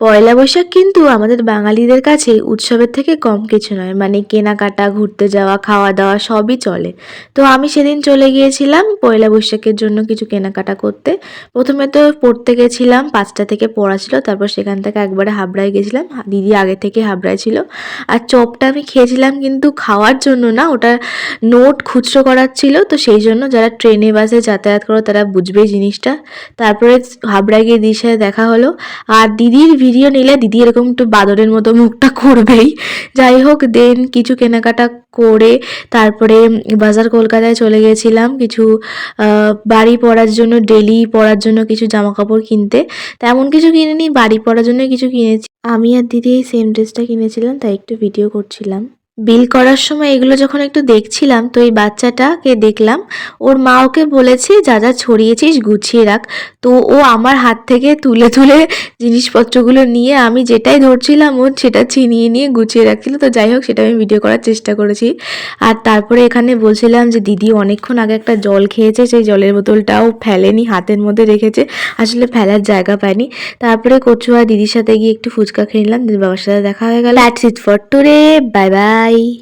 পয়লা বৈশাখ কিন্তু আমাদের বাঙালিদের কাছে উৎসবের থেকে কম কিছু নয়। মানে কেনাকাটা, ঘুরতে যাওয়া খাওয়া দাওয়া সবই চলে। তো আমি সেদিন চলে গিয়েছিলাম পয়লা বৈশাখের জন্য কিছু কেনাকাটা করতে। প্রথমে তো পড়তে গেছিলাম, পাঁচটা থেকে পড়া ছিল, তারপর সেখান থেকে একবারে হাবড়ায় গেছিলাম। দিদি আগে থেকে হাবড়ায় ছিল। আর চপটা আমি খেয়েছিলাম কিন্তু খাওয়ার জন্য না, ওটা নোট খুচরো করার ছিল। তো সেই জন্য যারা ট্রেনে, বাসে যাতায়াত করো তারা বুঝবে জিনিসটা। তারপরে হাবড়ায় গিয়ে দিদির সাথে দেখা হলো। আর দিদির ভিডিও নিলে দিদি এরকম একটু বাদরের মতো মুখটা করবেই। যাই হোক, দেন কিছু কেনাকাটা করে তারপরে বাজার কলকাতায় চলে গেছিলাম। কিছু বাড়ি পড়ার জন্য, ডেলি পড়ার জন্য কিছু জামা কাপড় কিনতে। তেমন কিছু কিনিনি, বাড়ি পড়ার জন্য কিছু কিনেছি। আমি আর দিদি এই সেম ড্রেসটা কিনেছিলাম, তাই একটু ভিডিও করছিলাম। বিল করার সময় এগুলো যখন একটু দেখছিলাম, তো এই বাচ্চাটাকে দেখলাম, ওর মা ওকে বলেছে, যা যা ছড়িয়েছিস গুছিয়ে রাখ। তো ও আমার হাত থেকে তুলে তুলে জিনিসপত্রগুলো নিয়ে আমি যেটাই ধরছিলাম ও সেটা ছিনিয়ে নিয়ে গুছিয়ে রাখছিল। তো যাই হোক, সেটা আমি ভিডিও করার চেষ্টা করেছি। আর তারপরে এখানে বলছিলাম যে, দিদি অনেকক্ষণ আগে একটা জল খেয়েছে, সেই জলের বোতলটাও ফেলেনি, হাতের মধ্যে রেখেছে, আসলে ফেলার জায়গা পায়নি তারপরে কচুয়া দিদির সাথে গিয়ে একটু ফুচকা খেয়ে নিলাম বাবার সাথে দেখা হয়ে গেল। That's it for today bye bye Bye.